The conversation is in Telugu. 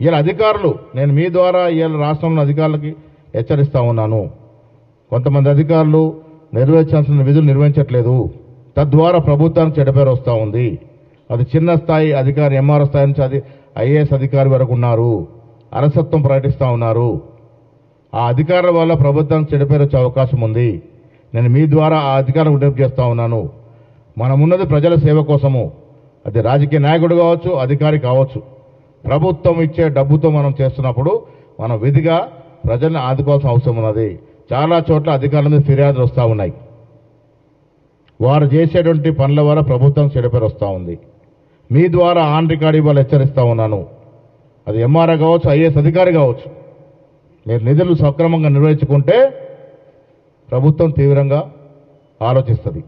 ఇలా అధికారులు నేను మీ ద్వారా ఇవాళ రాష్ట్రంలో అధికారులకి హెచ్చరిస్తూ ఉన్నాను. కొంతమంది అధికారులు నిర్వహించాల్సిన విధులు నిర్వహించట్లేదు. తద్వారా ప్రభుత్వానికి చెడపేరు వస్తూ ఉంది. అది చిన్న స్థాయి అధికారి ఎంఆర్ఓ స్థాయి నుంచి అది ఐఏఎస్ అధికారి వరకు ఉన్నారు. అరసత్వం ప్రకటిస్తూ ఉన్నారు. ఆ అధికారుల వల్ల ప్రభుత్వానికి చెడపేరు వచ్చే అవకాశం ఉంది. నేను మీ ద్వారా ఆ అధికారం విజ్ఞప్తి చేస్తూ ఉన్నాను. మనమున్నది ప్రజల సేవ కోసము. అది రాజకీయ నాయకుడు కావచ్చు అధికారి కావచ్చు. ప్రభుత్వం ఇచ్చే డబ్బుతో మనం చేస్తున్నప్పుడు మనం విధిగా ప్రజల్ని ఆదుకోవాల్సిన అవసరం ఉన్నది. చాలా చోట్ల అధికారుల మీద ఫిర్యాదులు వస్తూ ఉన్నాయి. వారు చేసేటువంటి పనుల వల్ల ప్రభుత్వం చెడిపేరు వస్తూ ఉంది. మీ ద్వారా ఆన్ రికార్డు ఇవ్వాలి హెచ్చరిస్తూ ఉన్నాను. అది ఎంఆర్ఓ కావచ్చు ఐఏఎస్ అధికారి కావచ్చు. మీరు నిధులు సక్రమంగా నిర్వహించుకుంటే ప్రభుత్వం తీవ్రంగా ఆలోచిస్తుంది.